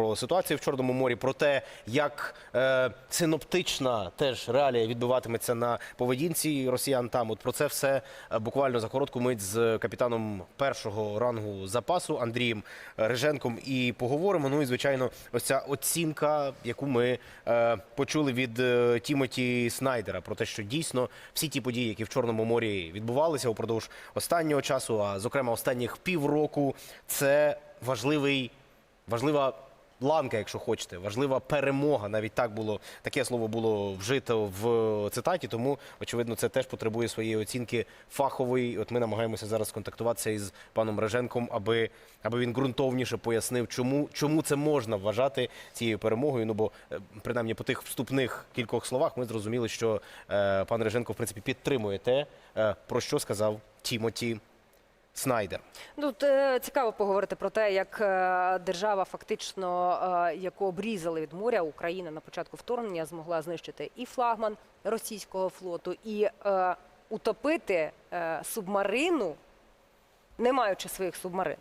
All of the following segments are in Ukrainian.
про ситуацію в Чорному морі, про те, як е, синоптична теж реалія відбуватиметься на поведінці росіян там. От про це все е, буквально за коротку мить з капітаном першого рангу запасу Андрієм Риженком і поговоримо. Ну і звичайно, ось ця оцінка, яку ми е, почули від е, Тімоті Снайдера, про те, що дійсно всі ті події, які в Чорному морі відбувалися упродовж останнього часу, а зокрема останніх півроку, це важливий, важлива ланка, якщо хочете, важлива перемога. Навіть так було таке слово було вжито в цитаті. Тому очевидно, це теж потребує своєї оцінки фахової. От ми намагаємося зараз контактуватися із паном Реженком, аби, аби він ґрунтовніше пояснив, чому, чому це можна вважати цією перемогою. Ну бо е, принаймні по тих вступних кількох словах ми зрозуміли, що е, пан Реженко в принципі підтримує те, е, про що сказав Тімоті Снайдер. Ну, е, цікаво поговорити про те, як е, держава, фактично, е, яку обрізали від моря, Україна на початку вторгнення змогла знищити і флагман російського флоту, і е, утопити е, субмарину, не маючи своїх субмарин.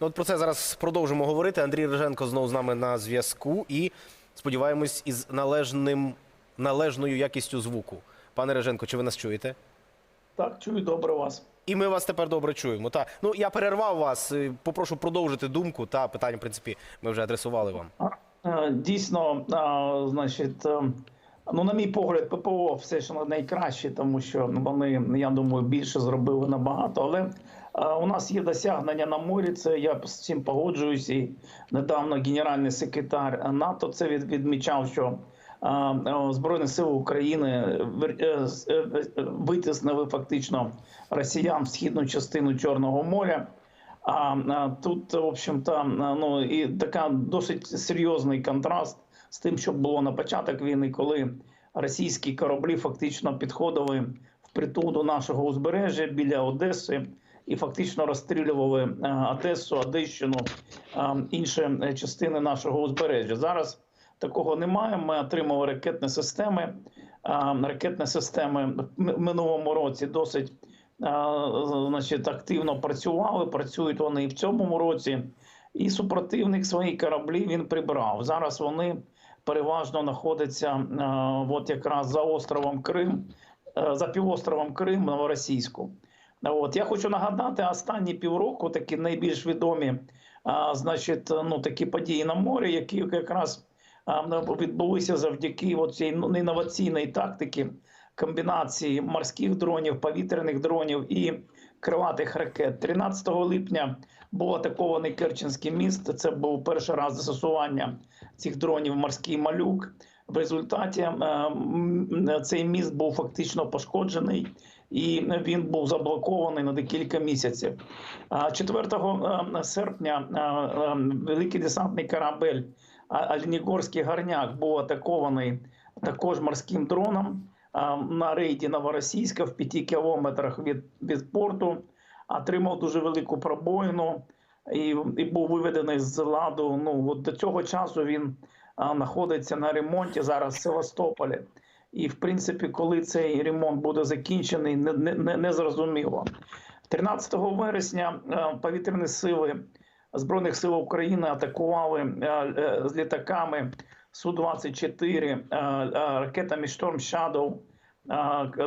Ну, от про це зараз продовжимо говорити. Андрій Риженко знову з нами на зв'язку і сподіваємось із належним належною якістю звуку. Пане Риженко, чи ви нас чуєте? Так, чую добре вас. І ми вас тепер добре чуємо. Та ну я перервав вас. е, Попрошу продовжити думку. Та питання, в принципі, ми вже адресували вам. Дійсно, значить, е, ну, на мій погляд, ППО все ж найкраще, тому що вони, я думаю, більше зробили набагато. Але у нас є досягнення на морі. Це я з цим погоджуюсь. І недавно генеральний секретар НАТО це відмічав, що Збройні сили України е, е, е, витіснили фактично росіян в східну частину Чорного моря. А, тут, в общем-то, ну і така досить серйозний контраст з тим, що було на початок війни, коли російські кораблі фактично підходили впритул до нашого узбережжя біля Одеси і фактично розстрілювали Одесу, Одещину, інші частини нашого узбережжя. Зараз такого немає. Ми отримали ракетні системи. Ракетні системи в минулому році досить значить, активно працювали. Працюють вони і в цьому році. І супротивник свої кораблі він прибрав. Зараз вони переважно знаходяться от якраз за островом Крим, е, за півостровом Крим Новоросійську. От я хочу нагадати останні півроку такі найбільш відомі, значить, ну такі події на морі, які якраз відбулися завдяки цій ну, інноваційної тактики комбінації морських дронів, повітряних дронів і крилатих ракет. 13 липня був атакований Керченський міст. Це був перший раз застосування цих дронів морський малюк. В результаті е, цей міст був фактично пошкоджений і він був заблокований на декілька місяців. А 4 е, серпня е, великий десантний корабель Альнігорський гарняк був атакований також морським дроном на рейді Новоросійська в 5 кілометрах від, від порту. Отримав дуже велику пробоїну і, і був виведений з ладу. Ну от до цього часу він знаходиться на ремонті зараз в Севастополі. І в принципі, коли цей ремонт буде закінчений, не, не, не, зрозуміло. 13 вересня повітряні сили Збройних сил України атакували е, е, з літаками Су-24 е, е, ракетами Storm Shadow.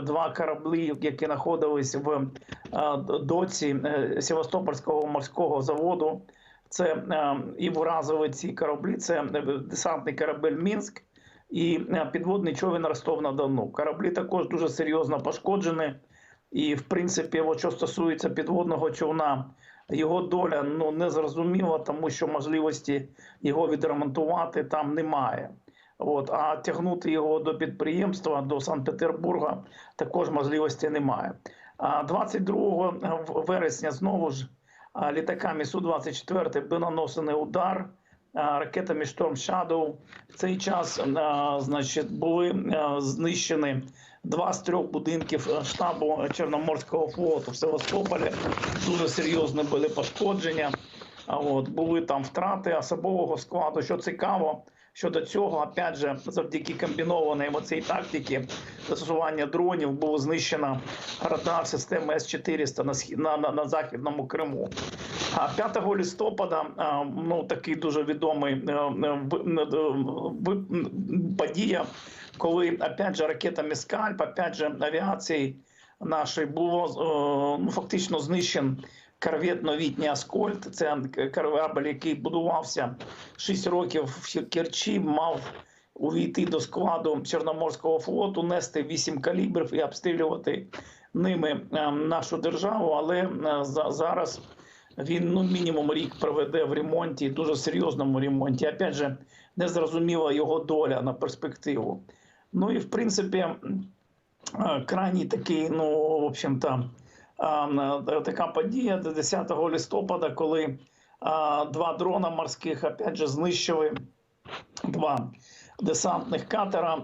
Два кораблі, які знаходились в доці Севастопольського морського заводу. Це і вразили ці кораблі. Це десантний корабель Мінськ і підводний човен Ростов на Дону. Кораблі також дуже серйозно пошкоджені. І в принципі, от що стосується підводного човна, його доля ну не зрозуміла, тому що можливості його відремонтувати там немає. От, а тягнути його до підприємства до Санкт-Петербурга також можливості немає. А 22 вересня знову ж літаками Су-24 був наносений удар ракетами Storm Shadow. В цей час значить, були знищені два з трьох будинків е, штабу Чорноморського флоту в Севастополі. Дуже серйозні були пошкодження. От були там втрати особового складу. Що цікаво, щодо цього, опять же, завдяки комбінованій цій тактики застосування дронів було знищено радар системи С-400 на, схід- на, на, на західному Криму. А 5 листопада а, ну такий дуже відомий е, е, е, подія, коли опять же ракетами Скальп, опять же авіації нашої було е, ну, фактично знищен корвет новітній Аскольд. Це корабль, який будувався 6 років в Керчі, мав увійти до складу Чорноморського флоту, нести 8 калібрів і обстрілювати ними е, нашу державу. Але е, за- зараз він ну мінімум рік проведе в ремонті, дуже серйозному ремонті. Опять же, не зрозуміла його доля на перспективу. Ну і в принципі, е, крайній такий, ну в общем-то, е, така подія 10 листопада, коли е, два дрона морських опять же знищили два десантних катера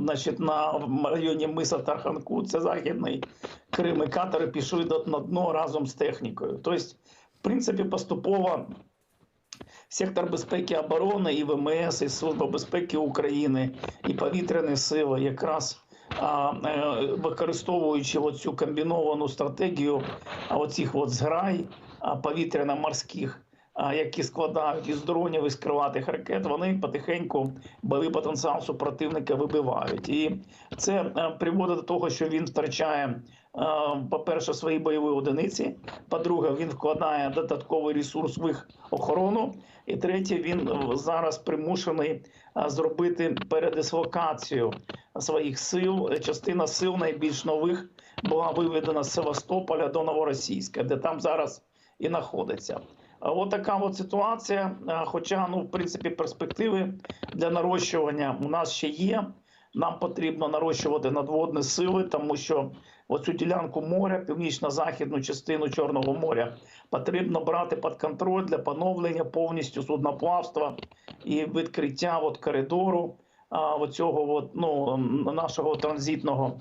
значить, на районі миса Тарханку, це західний Крим, і катери пішли на дно разом з технікою. Тобто, в принципі, поступово сектор безпеки оборони, і ВМС, і Служба безпеки України, і повітряні сили якраз е, використовуючи оцю комбіновану стратегію оцих от зграй повітряно-морських, які складають із дронів із криватих ракет, вони потихеньку бойовий потенціал супротивника вибивають. І це е, приводить до того, що він втрачає, е, по-перше, свої бойові одиниці. По-друге, він вкладає додатковий ресурс в їх охорону. І третє, він е, зараз примушений е, зробити передислокацію своїх сил. Частина сил найбільш нових була виведена з Севастополя до Новоросійська, де там зараз і знаходиться. От така от ситуація. Е, Хоча, ну, в принципі, перспективи для нарощування у нас ще є. Нам потрібно нарощувати надводні сили, тому що оцю ділянку моря, північно-західну частину Чорного моря, потрібно брати під контроль для поновлення повністю судноплавства і відкриття от коридору оцього от, ну, нашого транзитного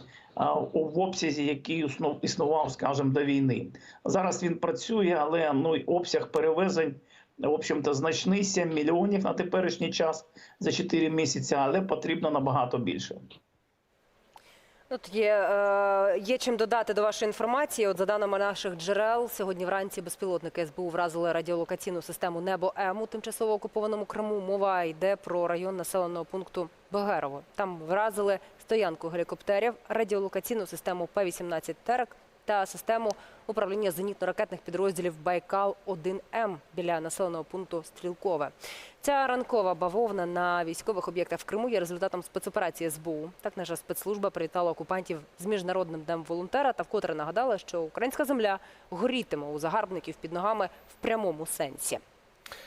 в обсязі, який існував, скажімо, до війни. Зараз він працює, але ну, обсяг перевезень. В общем-то, значний 7 мільйонів на теперішній час за 4 місяці, але потрібно набагато більше. От є, е, є чим додати до вашої інформації. От за даними наших джерел, сьогодні вранці безпілотники СБУ вразили радіолокаційну систему Небо М у тимчасово окупованому Криму. Мова йде про район населеного пункту Богерово. Там вразили стоянку гелікоптерів, радіолокаційну систему П-18 Терек та систему управління зенітно-ракетних підрозділів Байкал 1 М біля населеного пункту Стрілкове. Ця ранкова бавовна на військових об'єктах в Криму є результатом спецоперації СБУ. Так наша спецслужба привітала окупантів з міжнародним днем волонтера та вкотре нагадала, що українська земля горітиме у загарбників під ногами в прямому сенсі.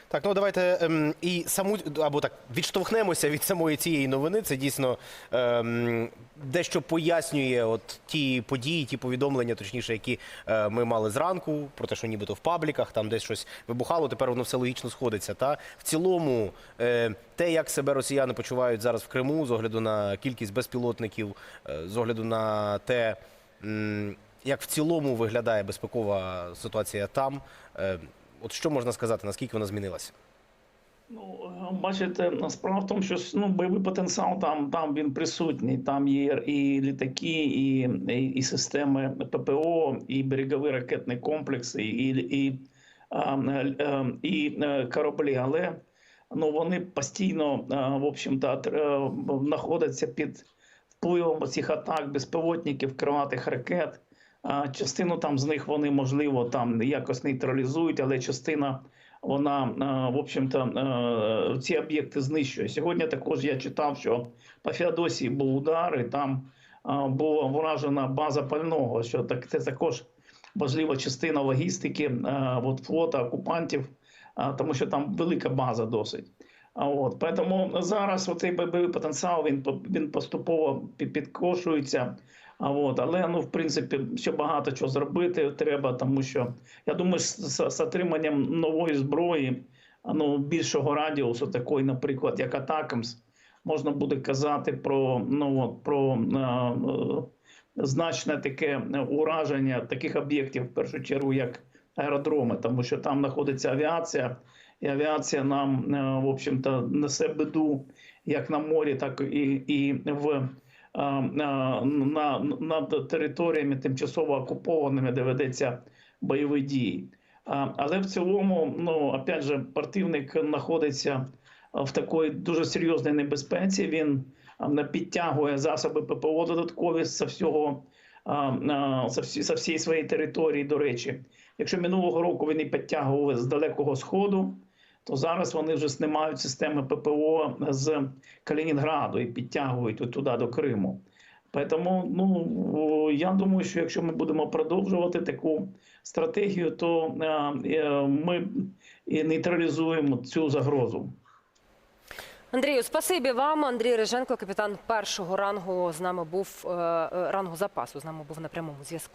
Так, ну давайте ем, і саму або так відштовхнемося від самої цієї новини. Це дійсно ем, дещо пояснює от ті події, ті повідомлення, точніше, які е, ми мали зранку, про те, що нібито в пабліках там десь щось вибухало. Тепер воно все логічно сходиться. Та в цілому, е, те, як себе росіяни почувають зараз в Криму, з огляду на кількість безпілотників, е, з огляду на те. м, Як в цілому виглядає безпекова ситуація там? От що можна сказати, наскільки вона змінилася? Ну, е, бачите, справа в тому, що ну, бойовий потенціал там, там він присутній. Там є і літаки, і, і, і системи ППО, і берегові ракетні комплекси, і, і, а, е, е, і кораблі. Але ну, вони постійно, в знаходяться під впливом цих атак безпілотників, крилатих ракет. Частину там з них вони можливо там якось нейтралізують, але частина вона в общем-то ці об'єкти знищує. Сьогодні також я читав, що по Феодосії був удар, і там була вражена база пального. Що це також важлива частина логістики от флота окупантів, тому що там велика база досить. От тому зараз оцей бойовий потенціал він він поступово під- підкошується. А от, але ну в принципі ще багато чого зробити треба, тому що я думаю, з, з, отриманням нової зброї, ну більшого радіусу, такої, наприклад, як Атакамс, можна буде казати про ну про а, е, значне таке ураження таких об'єктів, в першу чергу, як аеродроми, тому що там знаходиться авіація, і авіація нам, е, в общем-то, несе біду як на морі, так і, і в на, на, над територіями тимчасово окупованими, де ведеться бойові дії. Але в цілому, ну опять же, противник знаходиться в такій дуже серйозній небезпеці. Він підтягує засоби ППО додаткові з всього з всієї своєї території. До речі, якщо минулого року вони підтягували з далекого сходу, то зараз вони вже знімають системи ППО з Калінінграду і підтягують туди до Криму. Тому ну я думаю, що якщо ми будемо продовжувати таку стратегію, то е, е, ми і нейтралізуємо цю загрозу. Андрію, спасибі вам. Андрій Риженко, капітан першого рангу, з нами був е, рангу запасу. З нами був на прямому зв'язку.